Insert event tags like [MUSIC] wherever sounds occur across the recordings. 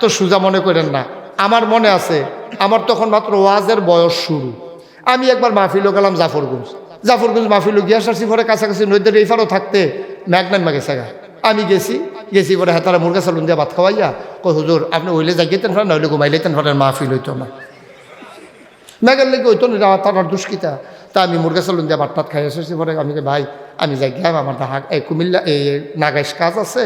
এত সোজা মনে করেন না। আমার মনে আছে, আমার তখন মাত্র ওয়াজের বয়স শুরু। আমি একবার মাহফিলও গেলাম জাফরগঞ্জ। জাফরগঞ্জ মাহফিলও গিয়া সারছি পরে কাছাকাছি নদীর এইফারও থাকতে ম্যাগনান মাগে গা আমি গেছি গেছি পরে হাতারা মুরগা চালুন দিয়ে ভাত খাওয়াইয়া কই হুজুর, আপনি ওইলে যাই গেতেন ফার, নইলে ঘুমাইলেতেন ফারের মাহফিল হইতো না। মেঘের লেগে হইতো না তার দুষ্কিতা। তা আমি মুরগা চালুন দিয়ে ভাত টাত খাই এসেছি পরে আমি ভাই, আমি যাই গিয়ে আমার ঢাকা এই কুমিল্লা, এই নাগাইশ কাজ আছে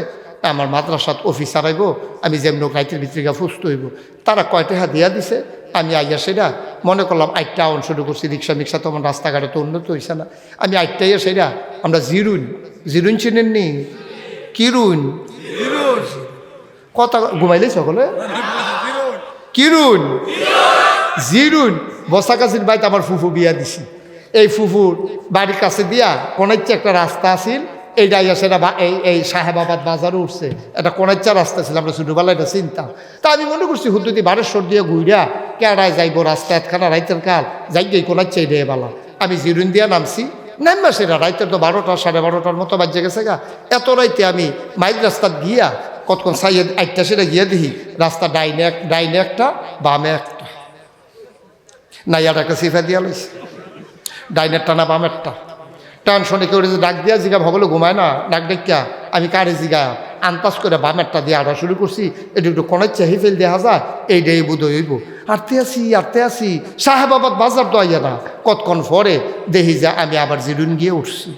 আমার মাদ্রাসাত অফিসার আইব আমি যেমন রাইতের ভিতরে ফুস্ত হইব। তারা কয়টা হা দিয়া দিছে, আমি আইয়া সেটা মনে করলাম আইটা আউন শুরু করছি, রিক্সা মিক্সা তো আমার রাস্তাঘাটে তো উন্নত হয়েছে না। আমি আইটা আইয়া সেটা, আমরা জিরুন জিরুন চিনেন নি? কিরুন কথা ঘুমাইলে সকলে? কিরুন জিরুন বসাকাছির বাইতে আমার ফুফু বিয়া দিছি। এই ফুফুর বাড়ির কাছে দিয়া কোনাইচ্ছে একটা রাস্তা আছিল এইটা ইয়া সেটা এই এই সাহেবাবাদ বাজারে উঠছে। এটা কোনাইচ্চা রাস্তা ছিল আমরা ছোটোবেলায় এটা চিন্তা তা আমি মনে করছি হুদ্দুদি বারেশ্বর দিয়ে ঘুরিয়া কেড়ায় যাইব রাস্তা একখানা রাইতের কাল, যাই গিয়ে কোনাইচ্ছে এই বালা। আমি জিরুন দিয়া নামছি। নামবা সেটা রাইতের তো বারোটা, সাড়ে বারোটার মতো বাজে গেছে গা। এত রাইতে আমি মাইল রাস্তা গিয়া কতক্ষণ সাইয়ে একটা সেটা গিয়ে দেখি, রাস্তা ডাইনে এক ডাইনে একটা, বামে একটা। নাইয়ার একটা সিফা দিয়া লইছে। টানা বামেরটা টেনশনে কেউ ডাক দিয়া জিগা ভগলে ঘুমায় না, ডাক ডাকিয়া, আমি কারে জিগা আন্তাজ করে বামেরটা দিয়ে আড়া শুরু করছি এটা একটু কোনের চেহি ফেল দেখা যায় এইটাই বুধ হইব। আরতে আসি আরতে আসি সাহেবাবাদ বাজার তো আইয়া না, কতক্ষণ পরে দেখি যা আমি আবার জিরুন গিয়ে উঠছি।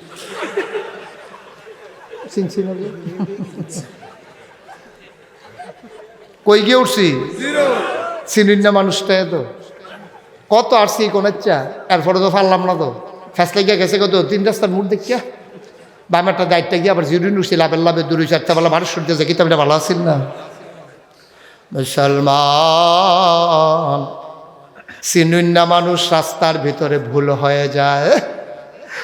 কই গিয়ে উঠছি? চিনুন না মানুষটা তো। কত আসছি কোনাচ্চা এরপরে তো পারলাম না তো। ফ্যাসলে গিয়ে গেছে কত? তিন রাস্তার মুখ দেখিয়া। বামেরটা দায়িত্ব গিয়ে আবার জিরুন উঠছি লাভের লাভে দূরে চারটা বেলা মানুষ সূর্য যে কিতাবটা ভালো আছিল না। মুসলমান চিনুন না মানুষ রাস্তার ভিতরে ভুল হয়ে যায়।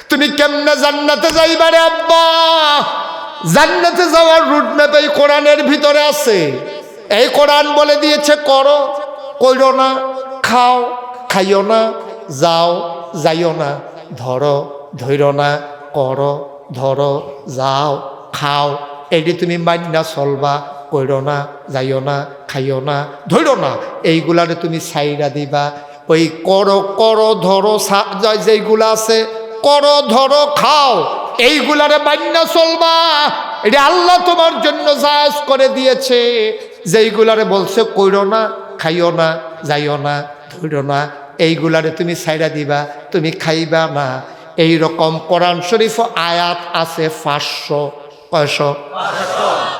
তুমি কেমনে জান্নাতে যাইবারে আব্বা? জান্নাতে যাওয়ার রুট ম্যাপ এই কোরআনের ভিতরে আছে। এই কোরআন বলে দিয়েছে, করো, কইরো না, খাও, খাইও না, যাও, যাইও না। ধরো ধৈর না, করো, ধরো, যাও, খাও। এটি তুমি মান্না চলবা কইরো না যাইও না খাইও না ধৈর না। এইগুলারে তুমি সাইরা দিবা। ওই করো করো ধরো যেইগুলা আছে করো ধরো খাও। এইগুলারে মান্না চলবা। এটা আল্লাহ তোমার জন্য জায়জ করে দিয়েছে। যেইগুলারে বলছে কইরো না খাইও না যাইও না ধৈর না এইগুলারে তুমি সাইরা দিবা, তুমি খাইবা না এই রকম কোরআন শরীফ আয়াত আছে পাঁচশো, কয়শো?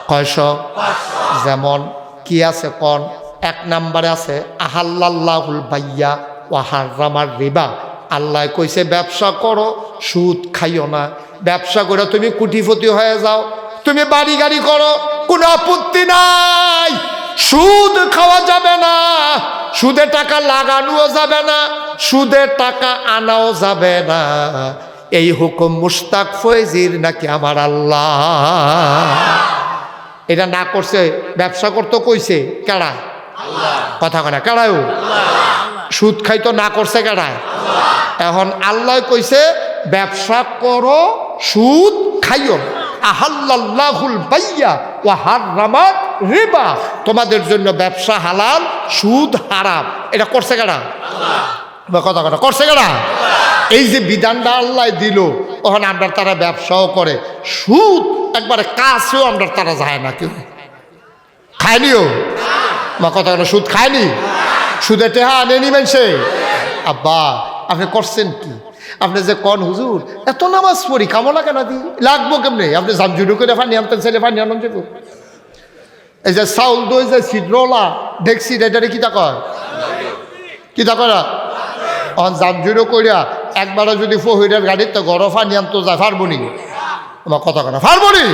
কয়শো? যেমন কি আছে কন? এক নাম্বারে আছে আহাল্লাহুল বাইয়া ওয়াহার রিবা। আল্লাহ কইছে, ব্যবসা করো, সুদ খাইও না। ব্যবসা করে তুমি কুটিপতি হয়ে যাও। তুমি বাড়ি গাড়ি করো, কোনো আপত্তি নাই। সুদ খাওয়া যাবে না। সুদে টাকা লাগানোও যাবে না সুদে টাকা আনাও যাবে না। এই হুকুম মুস্তাক ফৈজির নাকি আমার আল্লাহ? এটা না করছে ব্যবসা করতে কইছে কেডা কথা কয় না কেডাও সুদ খাইতো না করছে কেডায়? এখন আল্লাহ কইছে ব্যবসা করো সুদ খাইও। আহাল্লাহুল বাইয়া ও হারামাত রিবা। তোমাদের জন্য ব্যবসা হালাল সুদ হারাম। এটা করছে কেডা বা কথা কথা, করছে কেডা এই যে বিধানটা আল্লাহ দিল, ওখানে আমরা তারা ব্যবসাও করে। সুদ একবারে কাছেও আমরা তারা যায় না কেউ। খায়নিও বা কথা কথা, সুদ খায়নি? সুদে টেহা আনেনি মানছে আব্বা, আপনি করছেন কি? আপনি যে কন, হুজুর, এত নামাজ পড়ি কামনা কেন দি লাগবো কেমনে? আপনি জামজুরু করে ফানি আনতেন ছেলে ফানি, আনন্দ এই যে চাউল দই যে ছিদ্রলা দেখছি এটারে কিতা কয়? কিতা করা অন জামজুরো কইরা একবারও যদি ফহিরের গাড়ির তো গরম ফানি আনতো যায় ফারবো নি। আমার কথা কথা ফারবো নি?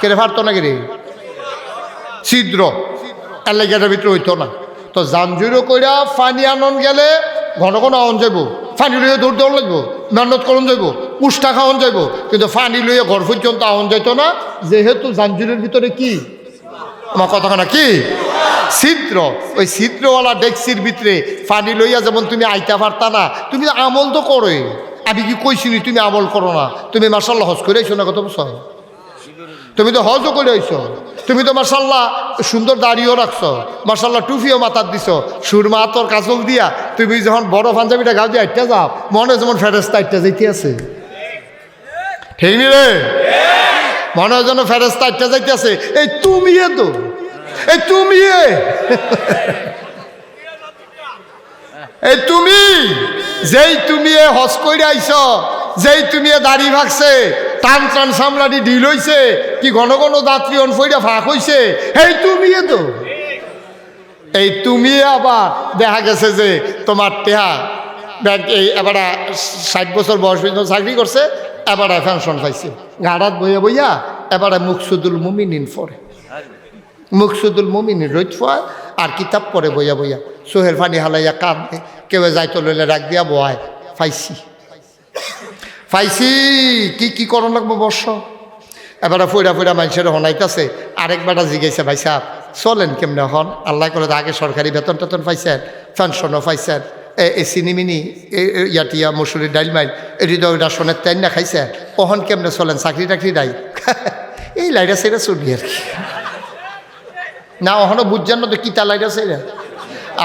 কেড়ে ফারতো না কেড়ে ছিদ্র এলাকাটার ভিতরে হইতো না। তো জামজুরো কইরা ফানি আনন গেলে ঘন ঘন আন যাইব। ফানি লইয়ে দৌড় দৌড় লাগবো, মেহনত করন যাইব, পুষ্টা খাওয়ান যাইব। কিন্তু ফানি লইয়ে ঘর পর্যন্ত আহন যাইতো না। যেহেতু জামজুরের ভিতরে কি? আমার না কি? ছিদ্র। ওই ছিদ্রওয়ালা ডেক্সির ভিতরে পানি লইয়া যেমন তুমি আইতা পারতা না, তুমি আমল তো করোই। আমি কি কইছিনি তুমি আমল করো না? তুমি মার্শাল্লাহ হজ করে আইছো না কত বছর? তুমি তো হজও করে আইছো তুমি তো মার্শাল্লাহ সুন্দর দাড়িও রাখছো। মার্শাল্লাহ টুফিও মাথার দিছো। সুরমা তোর কাজল দিয়া তুমি যখন বড় পাঞ্জাবিটা গাও দিয়ে আটটা যাও, মনে যেমন ফেরেস্তা আটটা যাইতে আছে। ঠিক নি রে? মনে হয় যেন ফেরেস্তা আটটা যাইতে আছে এই তুমি তো। এই তুমি এই তুমি, যেই তুমি এ হস কইরে আইছ, যেই তুমি দাড়ি ভাগছে, টান টান সামলাটি ঢিল হইছে, কি ঘন ঘন দাঁতরি অন ফইরা ফাঁক হইছে, এই তুমি তো। এই তুমি আবার দেখা গেছে যে তোমার টেহা ব্যাংক এই এবার ষাট বছর বয়স পর্যন্ত চাকরি করছে এবার পেনশন পাইছে। গাড়াত বইয়া বইয়া এবার মুকসুদুল মুমিনিন পড়ে। মুকসুদুল মুমিনিন রোজ ফয় আর কিতাব পড়ে বইয়া বইয়া। সোহের ফানি হালাইয়া কাঁদে, কেউ যাইতো লইলে রাখ দিয়া বয় ফাইসি ফাইসি কি কি করণ লাগবো বর্ষ এবারে ফইরা ফইরা মানুষের হনাইতেছে আরেকবারটা জিজ্ঞাসা, ভাই সাহ চলেন কেমনে হন? আল্লাহ করে আগে সরকারি বেতন টেতন পাইছেন পেনশনও পাইছেন। এই চিনিমিনি ইয়াটিয়া মসুরি ডাইল মাইল হৃদয় রাসনের তেন না খাইছে কখন কেমনে চলেন চাকরি টাকরি নাই। [LAUGHS] এই লাইটা সেটা চলি আর কি। না ওখানে বুঝছেন না তো কিতা লাইটা সেটা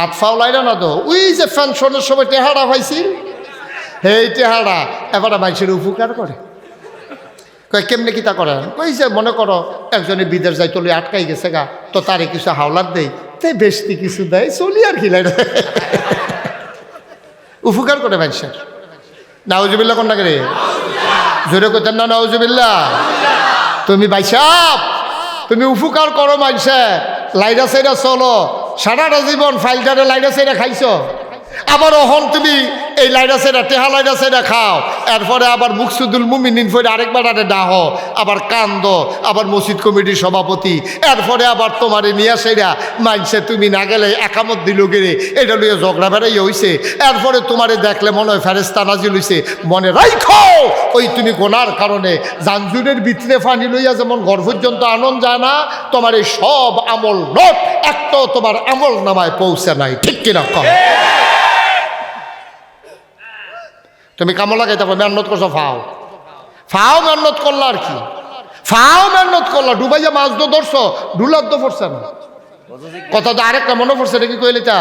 আতফাও লাইরা না তো ওই যে পেনশনের সময় টেহারা পাইছিল সেই টেহারা এবার মানুষের উপকার করে কয়, কেমনে কিতা করেন ওই যে মনে করো একজনে বিদেশ যাই চলে আটকাই গেছে গা, তো তারে কিছু হাওলাত দেই তাই বেশি কিছু দেয় চলি আর কি লাইটা [LAUGHS] উপকার করে মানুষের। নাউজুবিল্লা কোনটা করে? জোরে করতেন না নাউজুবিল্লা তুমি বাইসাপ তুমি উপকার করো মানুষের। লাইডা সাইডা চলো। সারাটা জীবন ফাইলটারে লাইডা সাইডা খাইছো। আবার অহন তুমি, এই লাইরা সেরা টেহা লাইরা সেরা খাও। এরপরে আবার মুকসুদুল মুমিনিন ফেরে আরেকবার আরে ডাহ, আবার কান্দ, আবার মসজিদ কমিটির সভাপতি। এরপরে আবার তোমারে নিয়ে সেরা মানছে তুমি না গেলে একামত দিল গেলে এটা লইয়ে ঝগড়া বেড়াই হইছে। এরপরে তোমারে দেখলে মনে হয় ফেরেস্তা নাজিল হইছে। মনে রাইখো, ওই তুমি গোনার কারণে জানজুরের ভিতরে ফানি লইয়া যেমন ঘর পর্যন্ত আনন্দ যায় না তোমার এই সব আমল নোট, একটাও তোমার আমল নামায় পৌঁছে নাই। ঠিক কিনা কম তুমি কামো লাগাইতে পারো মেহনত করছ, ফাও। ফাও মেহনত করল আর কি? ফাও মেহনত করল, ডুবাইয়া মাছ তো ধরছো ডুলার তো পড়ছে না। কথা তো আরেকটা মনে পড়ছে নাকি কইলে তা?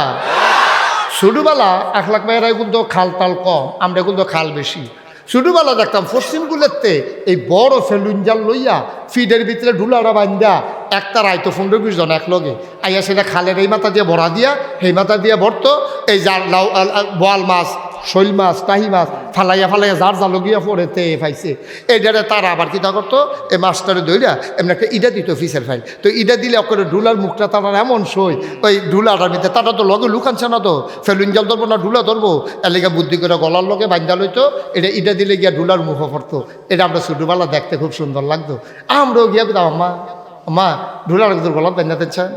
ছোটবেলা এক লাখ মেয়েরাই কিন্তু খাল তাল কম, আমরা কিন্তু খাল বেশি। ছোটবেলা দেখতাম পশ্চিমগুলোতে এই বড় ফেলুন জাল লইয়া ফিডের ভিতরে ডুলারা বান্ধা একটা রাইতো পনেরো বিশ জন এক লগে আইয়া সেটা খালের এই মাথা দিয়ে ভরা দিয়া, সেই মাথা দিয়ে ভরতো, এই জাল বোয়াল মাছ শৈল মাছ টাহি মাছ, ফালাইয়া ফালাইয়া যার জালগিয়া পড়ে তে পাইছে। এইটারে তারা আবার কিতা করতো এই মাছটারে দইরা এমনি একটা ইটা দিত ফিসের ফাইল। তো ইটা দিলে করে ঢুলার মুখটা তারা এমন সই ওই ঢুলাটার ভিতরে তারা তো লগে লুকানছে না তো? ফেলুন জাল ধরবো না ঢুলা ধরবো এলাকা বুদ্ধি করে গলার লগে বান্ধা লইতো এটা ইটা দিলে গিয়া ঢুলার মুখ পড়তো এটা আমরা ছোটোবেলা দেখতে খুব সুন্দর লাগতো। আমরাও গিয়া আম্মা মা ঢুলার তোর গলা বান্ধাতে চান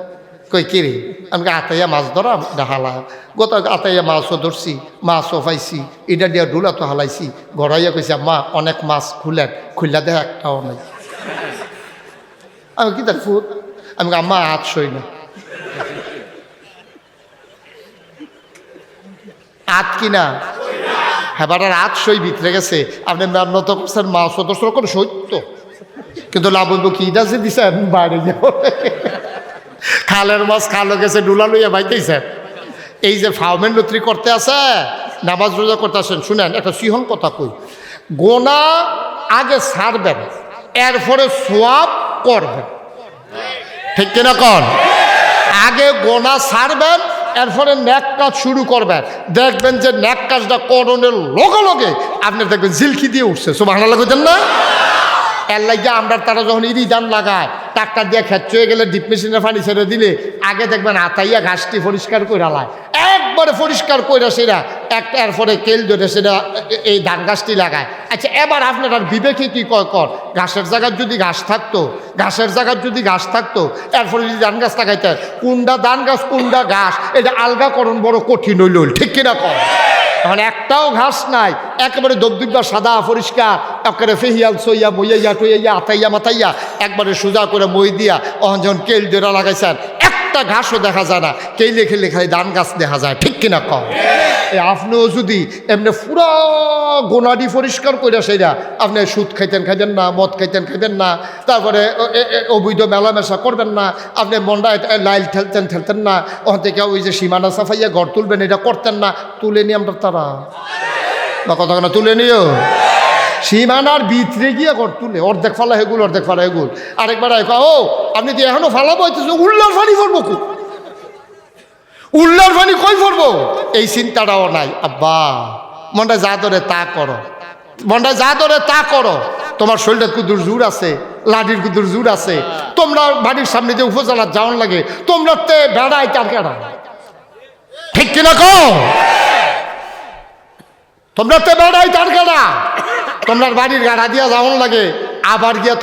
কই কিরে আমাকে আতাইয়া মাছ ধরা হালা গত আতাইয়া মাছও ধরছি, মাছও পাইছি এটা দিয়া ডুলা তো হালাইছি। গড়াইয়া কইছে মা অনেক মাছ খুলেন, খুললা দেখ একটাও নাই। আমি কি দেখ ফুট আমি আম্মা, হাত সই না। আত কিনা হেবাটার আত সই ভিতরে গেছে। আপনি মেহনত করছেন, মাছও ধরছেন, কোনো সত্য কিন্তু লাভ হইব কি? যে দিছেন, বাইরে যাব খালের মাছ খালো গেছে, ডুলা লইয়া বাইতেছে। এই যে ফাউমেন লত্রি করতে আছে, নামাজ রোজা করতে আসেন, শুনেন, একটা সিহন কথা কই, গোনা আগে ছাড়বেন, এরপরে সোয়াব করবেন। ঠিক কিনা কন? আগে গোনা ছাড়বেন, এরপরে ন্যাক কাজ শুরু করবেন। দেখবেন যে ন্যাক কাজটা করণের লগে লগে, আপনি দেখবেন ঝিলকি দিয়ে উঠছে। সব ভালো লাগতেন না? এর লাগে আমরা তারা যখন ইরি দান লাগায় টাকা দিয়ে খেচ্ছ হয়ে গেলে ডিপ মেশিনের পানি ছেড়ে দিলে, আগে দেখবেন আতাইয়া ঘাসটি পরিষ্কার করে লায়। একবারে পরিষ্কার করে সেটা একটা এরপরে কেল ধরে সেটা এই ধান গাছটি লাগায়। আচ্ছা এবার আপনার বিবেকে কি কয় কর? ঘাসের জায়গার যদি ঘাস থাকতো, ঘাসের জায়গার যদি ঘাস থাকতো, এরপরে যদি ধান গাছ লাগাইতে কোনটা ধান গাছ কোনটা ঘাস? এটা আলগাকরণ বড় কঠিন হইল, ঠিক কিনা কর এখন একটাও ঘাস নাই, একেবারে দবদুব্বা সাদা, পরিষ্কার, একেবারে ফেহিয়াল সইয়া মইয়া টইয়া আতাইয়া, মাতাইয়া, একবারে সোজা করে মই দিয়া, অহন যখন কেল ডেরা লাগাইছেন একটা ঘাসও দেখা যায় না। কেই লেখে লেখায় ধান গাছ দেখা যায়, ঠিক কিনা কম এই আপনিও যদি এমনি পুরা গোনাডি পরিষ্কার করে সেটা আপনি সুদ খাইতেন খাইতেন না, মদ খাইতেন খাইতেন না, তারপরে অবৈধ মেলামেশা করবেন না, আপনি মন্ডা লাইল ঠেলতেন ঠেলতেন না, ওখান থেকে ওই যে সীমানা সাফাইয়া ঘর তুলবেন, এটা করতেন না, তুলে নিয়ে আমরা তারা। বা কথা তুলে নিও? সীমানার ভিতরে গিয়ে ঘর তুলে, অর্ধেক ফালা হেগুল অর্ধেক ফালা হেগুল আরেকবার ও, আপনি তো এখনও ফালাবো হইতেছে উল্লার ফানি ফরবো খুব উল্লার ফানি কই ফরবো এই চিন্তাটাও নাই, আব্বা। মনটা যা ধরে তা করো। মনটা যা ধরে তা করো। তোমার শরীরটা কুদুর জোর আছে, লাডির কুদুর জোর আছে। তোমরা বাড়ির সামনে যে উপজেলার যাওয়ান লাগে, তোমরা তে বেড়াই তার কেডা ঠিক কিনা কো তোমরা তো বেড়াই তার কেডা তোমরা বাড়ির গাড়া দিয়া যাওয়ান লাগে আবার গিয়া